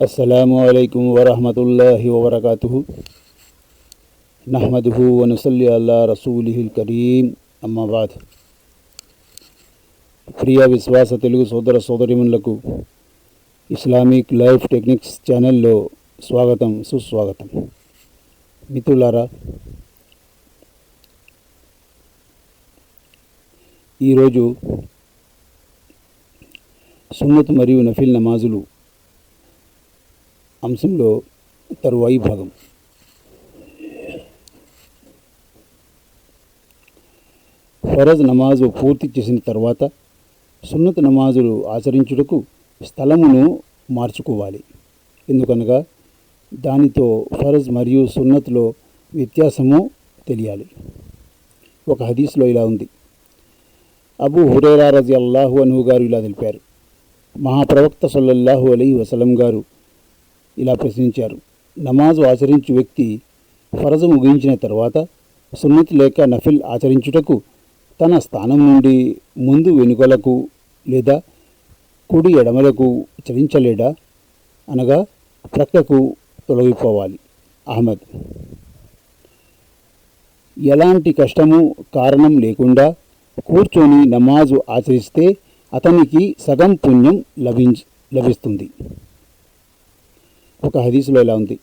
السلام عليكم ورحمة الله وبركاته نحمده ونصلي على رسوله الكريم అమ్మా బాద్ ప్రియ విశ్వాస తెలుగు సోదర సోదరిమణులకు ఇస్లామిక్ లైఫ్ టెక్నిక్స్ ఛానల్లో స్వాగతం సుస్వాగతం మిత్రులారా ఈరోజు సున్నత్ మరియు నఫిల్ నమాజులు అంశంలో తరువాయి భాగం ఫరజ్ నమాజు పూర్తి చేసిన తర్వాత సున్నత్ నమాజులు ఆచరించుటకు స్థలమును మార్చుకోవాలి. ఎందుకనగా దానితో ఫరజ్ మరియు సున్నత్లో వ్యత్యాసము తెలియాలి. ఒక హదీస్లో ఇలా ఉంది. అబూ హురేరా రజి అల్లాహు అను గారు ఇలా తెలిపారు. మహాప్రవక్త సల్లల్లాహు అలీ వసలం గారు ఇలా ప్రశ్నించారు. నమాజు ఆచరించు వ్యక్తి ఫరజు ముగించిన తర్వాత సున్నత్ లేక నఫిల్ ఆచరించుటకు తన స్థానం నుండి ముందు వెనుకలకు లేదా కుడి ఎడమలకు చలించలేడా? అనగా ప్రక్కకు తొలగిపోవాలి. అహ్మద్ ఎలాంటి కష్టము కారణం లేకుండా కూర్చొని నమాజు ఆచరిస్తే అతనికి సగం పుణ్యం లభించ లభిస్తుంది. ఒక హదీసులో ఇలా ఉంది.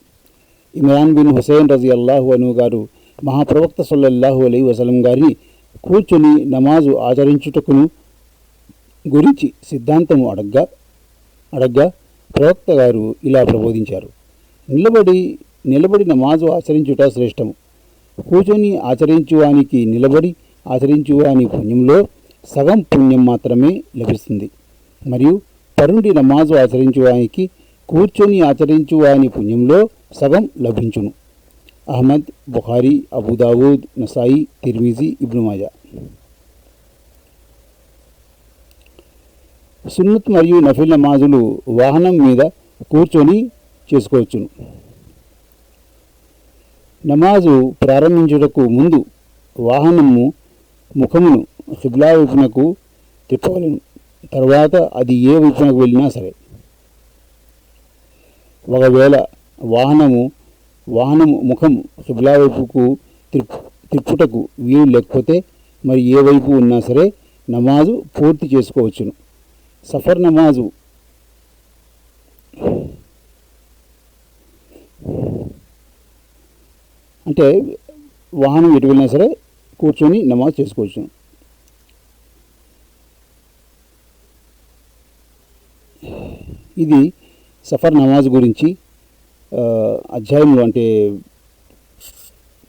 ఇమ్రాన్ బిన్ హుసేన్ రజీ అల్లాహు అను గారు మహాప్రవక్త సల్లల్లాహు అలీ వసలం గారిని కూర్చొని నమాజు ఆచరించుటకును గురించి సిద్ధాంతము అడగ్గా అడగ్గా ప్రవక్త గారు ఇలా ప్రబోధించారు. నిలబడి నిలబడి నమాజు ఆచరించుట శ్రేష్టము. కూర్చొని ఆచరించువానికి నిలబడి ఆచరించువాని పుణ్యంలో సగం పుణ్యం మాత్రమే లభిస్తుంది. మరియు పరుండి నమాజు ఆచరించువానికి కూర్చొని ఆచరించు వాని పుణ్యంలో సగం లభించును. అహ్మద్ బుఖారీ అబుదావూద్ నసాయి తిర్మిజీ ఇబ్నుమాజా సున్నత్ మరియు నఫిల్ నమాజులు వాహనం మీద కూర్చొని చేసుకోవచ్చును. నమాజు ప్రారంభించుటకు ముందు వాహనము ముఖమును హిబ్లా వైపునకు తిప్పవలను. తర్వాత అది ఏ వైపునకు వెళ్ళినా సరే. ఒకవేళ వాహనము వాహనము ముఖం ఖిబ్లా వైపుకు తిప్పుటకు త్రిప్పుటకు వీలు లేకపోతే మరి ఏ వైపు ఉన్నా సరే నమాజు పూర్తి చేసుకోవచ్చును. సఫర్ నమాజు అంటే వాహనం ఎటు వెళ్ళినా సరే కూర్చొని నమాజ్ చేసుకోవచ్చు. ఇది సఫర్ నమాజ్ గురించి అధ్యాయంలో అంటే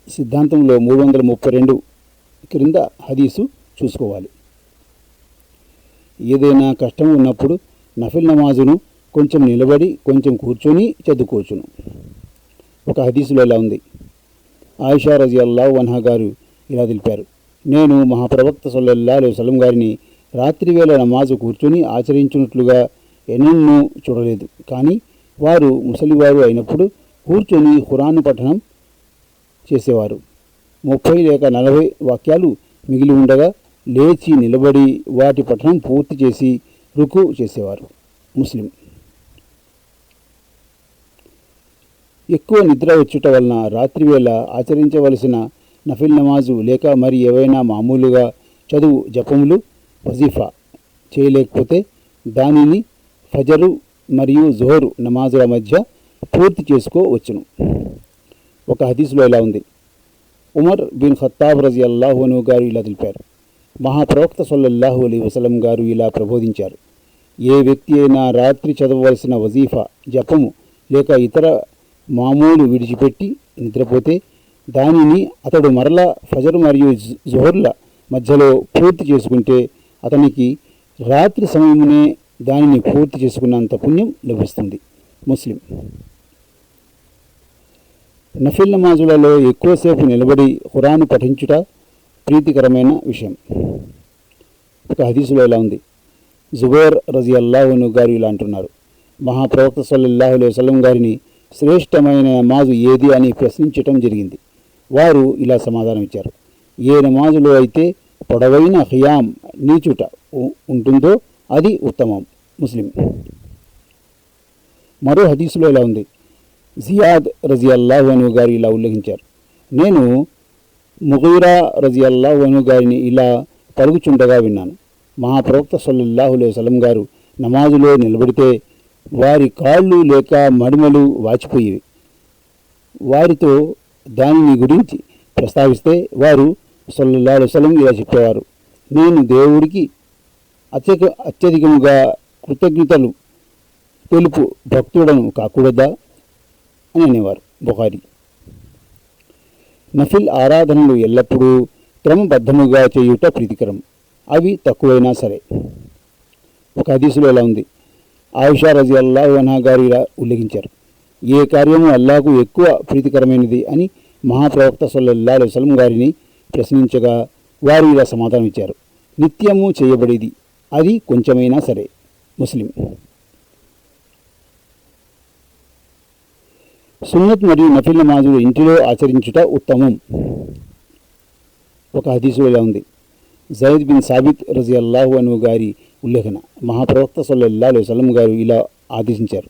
సిద్ధాంతంలో మూడు వందల ముప్పై రెండు క్రింద హదీసు చూసుకోవాలి. ఏదైనా కష్టం ఉన్నప్పుడు నఫిల్ నమాజును కొంచెం నిలబడి కొంచెం కూర్చొని చదువుకోవచ్చును. ఒక హదీసులో ఇలా ఉంది. ఆయిషా రజి అల్లాహ్ వన్హా గారు ఇలా తెలిపారు. నేను మహాప్రవక్త సల్లల్లా అలైహి గారిని రాత్రివేళ నమాజు కూర్చొని ఆచరించినట్లుగా ఎన్నెన్నో చూడలేదు. కానీ వారు ముసలివారు అయినప్పుడు కూర్చొని ఖురాన్ పఠనం చేసేవారు. ముప్పై లేక నలభై వాక్యాలు మిగిలి ఉండగా లేచి నిలబడి వాటి పఠనం పూర్తి చేసి రుకు చేసేవారు ముస్లిం. ఎక్కువ నిద్ర వచ్చుట వలన రాత్రివేళ ఆచరించవలసిన నఫిల్ నమాజు లేక మరి ఏవైనా మామూలుగా చదువు జపములు వజీఫా చేయలేకపోతే దానిని ఫజరు మరియు జోహరు నమాజుల మధ్య పూర్తి చేసుకోవచ్చును. ఒక హదీసులో ఇలా ఉంది. ఉమర్ బిన్ ఖత్తాబ్ రజీ అల్లాహును గారు ఇలా తెలిపారు. మహాప్రవక్త సల్లల్లాహు అలీ వసలం గారు ఇలా ప్రబోధించారు. ఏ వ్యక్తి అయినా రాత్రి చదవవలసిన వజీఫా జపము లేక ఇతర మామూలు విడిచిపెట్టి నిద్రపోతే దానిని అతడు మరలా ఫజర్ మరియు జోహర్ల మధ్యలో పూర్తి చేసుకుంటే అతనికి రాత్రి సమయమునే దానిని పూర్తి చేసుకున్నంత పుణ్యం లభిస్తుంది. ముస్లిం. నఫిల్ నమాజులలో ఎక్కువసేపు నిలబడి ఖురాను పఠించుట ప్రీతికరమైన విషయం. ఒక హదీసులో ఇలా ఉంది. జుబైర్ రజి అల్లాహును గారు ఇలా అంటున్నారు. మహాప్రవక్త సల్లల్లాహు సలం గారిని శ్రేష్టమైన నమాజు ఏది అని ప్రశ్నించటం జరిగింది. వారు ఇలా సమాధానం ఇచ్చారు. ఏ నమాజులో అయితే పొడవైన ఖియాం నీచుట ఉంటుందో అది ఉత్తమం. ముస్లిం. మరో హదీసులో ఇలా ఉంది. జియాద్ రజియల్లాహు అను గారు ఇలా ఉల్లేఖించారు. నేను ముగీరా రజియల్లాహు అను గారిని ఇలా పలుకుచుండగా విన్నాను. మహాప్రవక్త సల్లల్లాహులే అలైహి గారు నమాజులో నిలబడితే వారి కాళ్ళు లేక మడిమలు వాచిపోయేవి. వారితో దానిని గురించి ప్రస్తావిస్తే వారు సల్లల్లాహు సలం ఇలా చెప్పేవారు. నేను దేవుడికి అత్యధిక అత్యధికముగా కృతజ్ఞతలు తెలుపు భక్తుడను కాకూడదా అని అనేవారు బుహారి నఫిల్ ఆరాధనలు ఎల్లప్పుడూ క్రమబద్ధముగా చేయుట ప్రీతికరం. అవి తక్కువైనా సరే. ఒక హదీసులో ఎలా ఉంది? ఆయుషా రజి అల్లాహనా అన్హా గారు ఇలా ఉల్లేఖించారు. ఏ కార్యము అల్లాకు ఎక్కువ ప్రీతికరమైనది అని మహాప్రవక్త సల్లల్లా వసలం గారిని ప్రశ్నించగా వారు ఇలా సమాధానం ఇచ్చారు నిత్యము చేయబడేది అది కొంచెమైనా సరే ముస్లిం. సున్నత్ మరియు నఫిల్ నమాజులు ఇంటిలో ఆచరించుట ఉత్తమం. ఒక హదీసు ఇలా ఉంది. జయద్ బిన్ సాబిత్ రజి అల్లాహు అను గారి ఉల్లేఖన. మహాప్రవక్త సల్లల్లా వసలం గారు ఇలా ఆదేశించారు.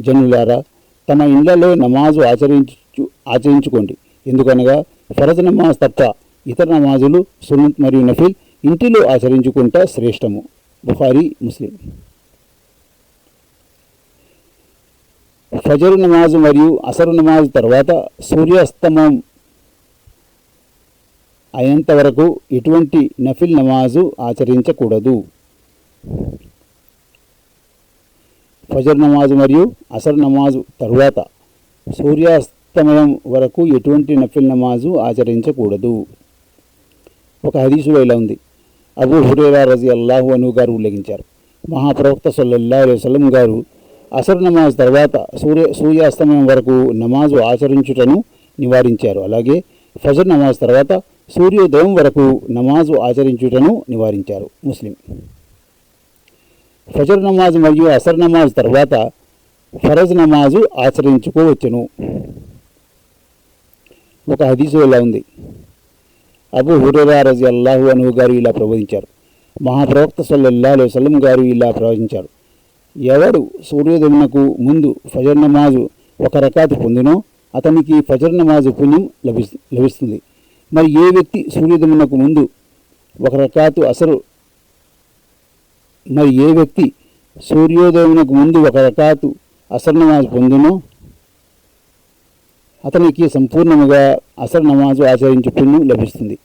జనులారా తమ ఇళ్ళలో నమాజు ఆచరించు ఆచరించుకోండి. ఎందుకనగా ఫరజ్ నమాజ్ తప్ప ఇతర నమాజులు సున్నత్ మరియు నఫిల్ ఇంటిలో ఆచరించుకుంటా శ్రేష్టము. బుఖారీ ముస్లిం. ఫజర్ నమాజ్ మరియు అసరు నమాజ్ తర్వాత సూర్యాస్తమం అయ్యేంత వరకు ఎటువంటి నఫిల్ నమాజు ఆచరించకూడదు. ఫజర్ నమాజ్ మరియు అసర్ నమాజ్ తరువాత సూర్యాస్తమయం వరకు ఎటువంటి నఫిల్ నమాజు ఆచరించకూడదు. ఒక హదీసులో ఇలా ఉంది. అబూ హురేరా రజీ అల్లాహు అను గారు ఉల్లేఖించారు. మహాప్రవక్త సల్లల్లా వసలం గారు అసర్ నమాజ్ తర్వాత సూర్య సూర్యాస్తమయం వరకు నమాజు ఆచరించుటను నివారించారు. అలాగే ఫజర్ నమాజ్ తర్వాత సూర్యోదయం వరకు నమాజు ఆచరించుటను నివారించారు. ముస్లిం. ఫజర్ నమాజ్ మరియు అసర్ నమాజ్ తర్వాత ఫరజ్ నమాజు ఆచరించుకోవచ్చును. ఒక హదీసు ఇలా ఉంది. అబు హురేరా రజి అల్లాహు అను గారు ఇలా ప్రబోధించారు మహాప్రవక్త సల్లల్లా అలైహి గారు ఇలా ప్రవచించారు. ఎవడు సూర్యోదయమునకు ముందు ఫజర్ నమాజు ఒక రకాతు పొందినో అతనికి ఫజర్ నమాజు పుణ్యం లభిస్తుంది. మరి ఏ వ్యక్తి సూర్యోదయమునకు ముందు ఒక రకాతు అసరు మరి ఏ వ్యక్తి సూర్యోదయమునకు ముందు ఒక రకాతు అసర్ నమాజ్ పొందునో అతనికి సంపూర్ణముగా అసర్ నమాజు ఆచరించే పుణ్యం లభిస్తుంది.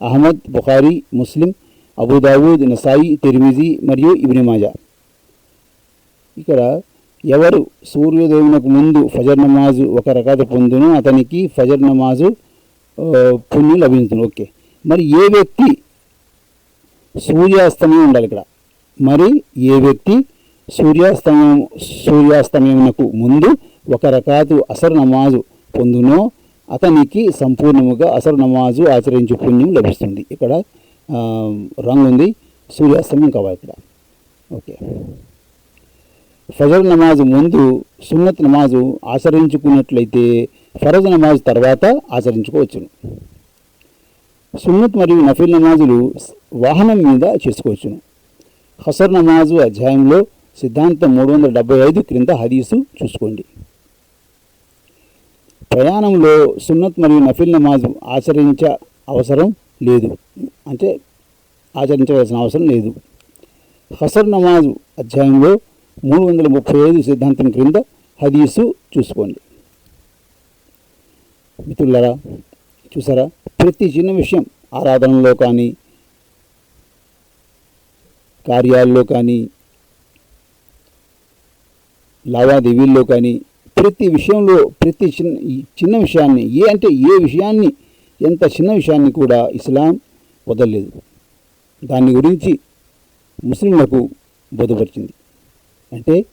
అహ్మద్ బుఖారీ ముస్లిం అబుదావుద్ నసాయి తిరిమిజీ మరియు ఇబ్నిమాజా ఇక్కడ ఎవరు సూర్యోదయమునకు ముందు ఫజర్ నమాజు ఒక రకాత పొందునో అతనికి ఫజర్ నమాజు పుణ్యం లభిస్తుంది ఓకే. మరి ఏ వ్యక్తి సూర్యాస్తమయం ఉండాలి ఇక్కడ? మరి ఏ వ్యక్తి సూర్యాస్తమయం సూర్యాస్తమయమునకు ముందు ఒక రకాతు అసర్ నమాజు పొందునో. అతనికి సంపూర్ణముగా అసలు నమాజు ఆచరించు పుణ్యం లభిస్తుంది. ఇక్కడ రంగుంది. రంగు ఉంది సూర్యాస్తమయం కావాలి ఇక్కడ. ఓకే. ఫజర్ నమాజు ముందు సున్నత్ నమాజు ఆచరించుకున్నట్లయితే ఫరజ్ నమాజు తర్వాత ఆచరించుకోవచ్చును. సున్నత్ మరియు నఫీల్ నమాజులు వాహనం మీద చేసుకోవచ్చును. హసర్ నమాజు అధ్యాయంలో సిద్ధాంతం మూడు వందల డెబ్బై ఐదు క్రింద హదీసు చూసుకోండి. ప్రయాణంలో సున్నత్ మరియు నఫిల్ నమాజ్ ఆచరించ అవసరం లేదు. అంటే ఆచరించవలసిన అవసరం లేదు. హసర్ నమాజ్ అధ్యాయంలో మూడు వందల ముప్పై ఐదు సిద్ధాంతం క్రింద హదీసు చూసుకోండి. మిత్రులరా చూసారా? ప్రతి చిన్న విషయం ఆరాధనలో కానీ కార్యాల్లో కానీ లావాదేవీల్లో కానీ ప్రతి విషయంలో ప్రతి చిన్న ఈ చిన్న విషయాన్ని ఏ అంటే ఏ విషయాన్ని ఎంత చిన్న విషయాన్ని కూడా ఇస్లాం వదలలేదు. దాని గురించి ముస్లింలకు బోధపరిచింది. అంటే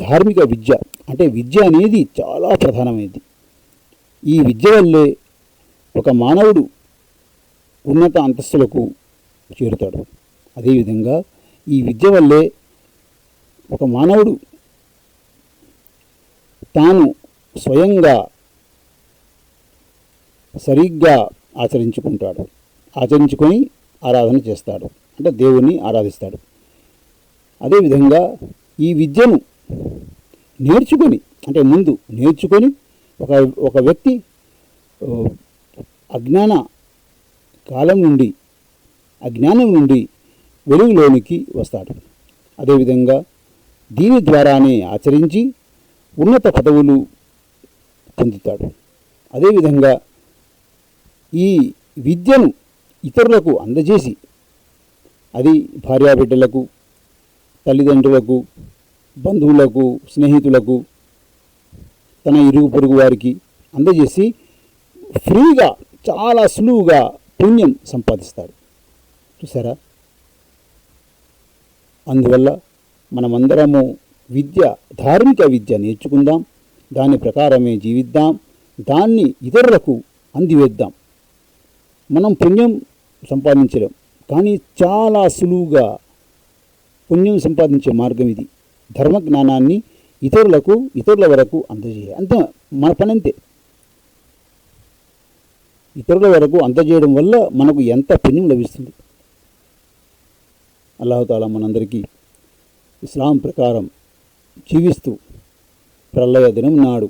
ధార్మిక విద్య అంటే విద్య అనేది చాలా ప్రధానమైనది. ఈ విద్య వల్లే ఒక మానవుడు ఉన్నత అంతస్తులకు చేరుతాడు. అదేవిధంగా ఈ విద్య వల్లే ఒక మానవుడు తాను స్వయంగా సరిగ్గా ఆచరించుకుంటాడు. ఆచరించుకొని ఆరాధన చేస్తాడు. అంటే దేవుణ్ణి ఆరాధిస్తాడు. అదేవిధంగా ఈ విద్యను నేర్చుకొని అంటే ముందు నేర్చుకొని ఒక ఒక వ్యక్తి అజ్ఞాన కాలం నుండి అజ్ఞానం నుండి వెలుగులోనికి వస్తాడు. అదేవిధంగా దీని ద్వారానే ఆచరించి ఉన్నత పదవులు పొందుతాడు. అదేవిధంగా ఈ విద్యను ఇతరులకు అందజేసి అది భార్యాబిడ్డలకు తల్లిదండ్రులకు బంధువులకు స్నేహితులకు తన ఇరుగు పొరుగు వారికి అందజేసి ఫ్రీగా చాలా సులువుగా పుణ్యం సంపాదిస్తాడు చూసారా? అందువల్ల మనమందరము విద్య ధార్మిక విద్య నేర్చుకుందాం. దాని ప్రకారమే జీవిద్దాం. దాన్ని ఇతరులకు అందివేద్దాం. మనం పుణ్యం సంపాదించలేం. కానీ చాలా సులువుగా పుణ్యం సంపాదించే మార్గం ఇది. ధర్మ జ్ఞానాన్ని ఇతరులకు ఇతరుల వరకు అందజేయాలి అంతే మన పని అంతే ఇతరుల వరకు అందజేయడం వల్ల మనకు ఎంత పుణ్యం లభిస్తుంది? అల్లాహతాలా మనందరికీ ఇస్లాం ప్రకారం జీవిస్తూ ప్రళయ దినం నాడు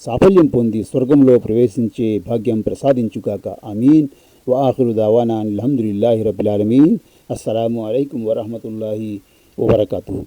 సాఫల్యం పొంది స్వర్గంలో ప్రవేశించే భాగ్యం ప్రసాదించుగాక. అమీన్ వాహురు దావానా అల్హమ్దుల్లాహి రబిల్ అస్సలం అస్సలాము వరహమతుల్లాహి వబర్కాతు